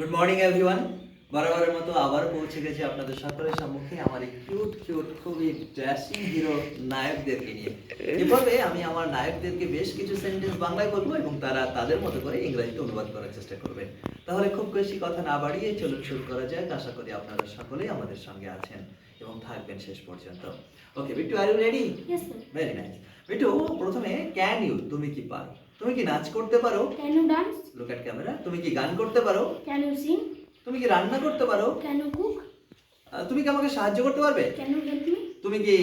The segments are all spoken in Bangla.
গুড মর্নিং এভরিওয়ান বরাবরের মতো আবার পৌঁছে গেছি আপনাদের সকলের সম্মুখে আমার এই কিউট কিউট খুবই ড্যাশিং হিরো নায়কদেরকে নিয়ে। এভাবে আমি আমার নায়কদেরকে বেশ কিছু সেন্টেন্স বাংলায় বলব এবং তারা তাদের মতো করে ইংরেজিতে অনুবাদ করার চেষ্টা করবে তাহলে খুব বেশি কথা না বাড়িয়ে চলুন শুরু করা যাক। আশা করি আপনারা সকলেই আমাদের সঙ্গে আছেন এবং থাকবেন শেষ পর্যন্ত। Okay Bittu are you ready. Very nice Bittu প্রথমে ক্যান ইউ তুমি কি পারো? তুমি কি নাচ করতে পারো? Can you dance look at camera তুমি কি গান করতে পারো? Can you sing? তুমি কি রান্না করতে পারো? Can you cook? আহ, তুমি কি আমাকে সাহায্য করতে পারবে? Can you help me? তুমি কি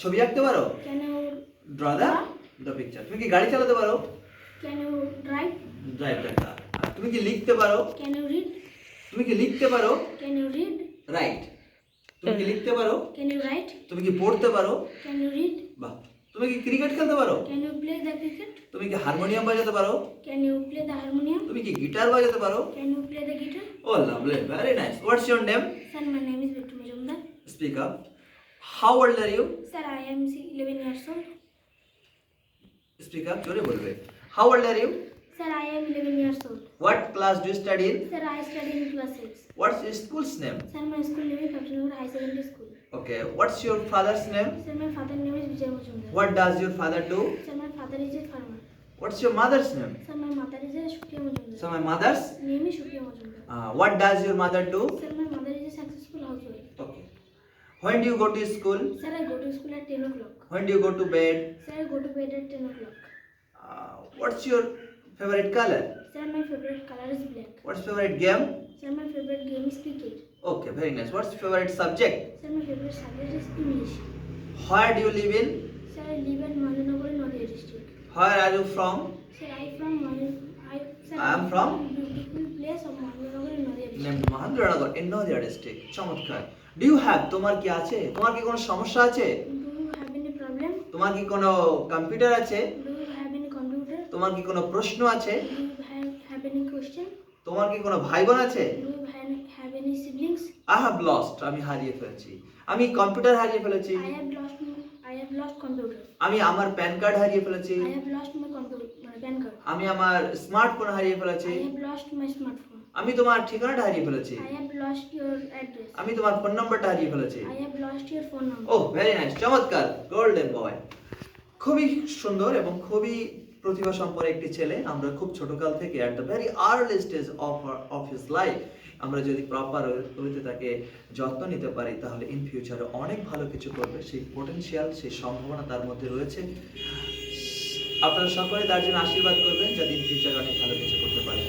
ছবি আঁকতে পারো? Can you draw the the picture তুমি কি গাড়ি চালাতে পারো? Can you drive? Drive the car তুমি কি লিখতে পারো? ক্যান ইউ রিড তুমি কি লিখতে পারো? ক্যান ইউ রিড রাইট তুমি কি লিখতে পারো? ক্যান ইউ রাইট তুমি কি পড়তে পারো? ক্যান ইউ রিড বাহ। তুমি কি ক্রিকেট খেলতে পারো Can you play the cricket? তুমি কি হারমোনিয়াম বাজাতে পারো Can you play the harmonium? তুমি কি গিটার বাজাতে পারো Can you play the guitar? Oh lovely very nice what's your name Sir, my name is Bittu Majumdar. Speak up how old are you Sir, I am si- 11 years old. Speak up জোরে বলবে how old are you Sir, I am 11 years old. What class do study in Sir, I study in class 6. What's your schools name Sir, my school name is Kapshanur High Secondary School. Okay, what's your father's name? Sir, my father name is Vijay Majumdar. What does your father do? Sir, my father is a farmer. What's your mother's name? Sir, my mother is a Shukriya Majumdar. So my mother's. Name is Shukriya Majumdar. Uh, what does your mother do? Sir, my mother is a successful housewife. Okay. When do you go to school? Sir, I go to school at 10 o'clock. When do you go to bed? Sir, I go to bed at 10 o'clock. Uh, what's your favorite color? Sir, my favorite color is black. What's favorite game? Sir, my favorite game is cricket. Okay, very nice. What's favorite subject? Sir, my favorite subject is English. Where do you live in? Sir, I live in Nadia district. Where are you from? Sir, I from. I, sir, I am from? beautiful place of Manjanagar Nadia district. Mahendranagar in Nadia district. চমৎকার Do you have? তোমার কি আছে? তোমার কি কোনো সমস্যা আছে? তোমার কি কোনো কম্পিউটার আছে? তোমার কি কোনো প্রশ্ন আছে? তোমার কি কোনো ভাই বোন আছে আই হ্যাভ লস্ট আমি হারিয়ে ফেলেছি। আমি কম্পিউটার হারিয়ে ফেলেছি। I have lost my, I have lost computer. আমি আমার প্যান কার্ড হারিয়ে ফেলেছি। I have lost my computer, my PAN card. আমি আমার স্মার্টফোন হারিয়ে ফেলেছি। I have lost my smartphone. আমি তোমার ঠিকানাটা হারিয়ে ফেলেছি। I have lost your address. আমি তোমার ফোন নাম্বারটা হারিয়ে ফেলেছি। I have lost your phone number. Oh very nice চমৎকার। গোল্ডেন বয় খুবই সুন্দর এবং খুবই প্রতিভা সম্পন্ন একটি ছেলে। আমরা খুব ছোটকাল থেকে at the very early stage of of his life আমরা যদি প্রপার ওয়েতে তাকে যত্ন নিতে পারি, তাহলে ইন ফিউচারে অনেক ভালো কিছু করবে। সেই পোটেনশিয়াল সেই সম্ভাবনা তার মধ্যে রয়েছে। আপনারা সকলে তার জন্য আশীর্বাদ করবেন, যাতে ইন ফিউচারে অনেক ভালো কিছু করতে পারে।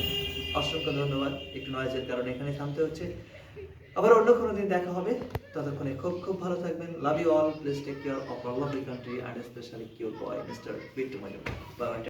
অসংখ্য ধন্যবাদ। একটু নয়েজের কারণে এখানে থামতে হচ্ছে। আবার অন্য কোনো দিন দেখা হবে। ততক্ষণে খুব খুব ভালো থাকবেন। Love you all please take care of our lovely country and specially cute boy mister Bittu Majumdar bye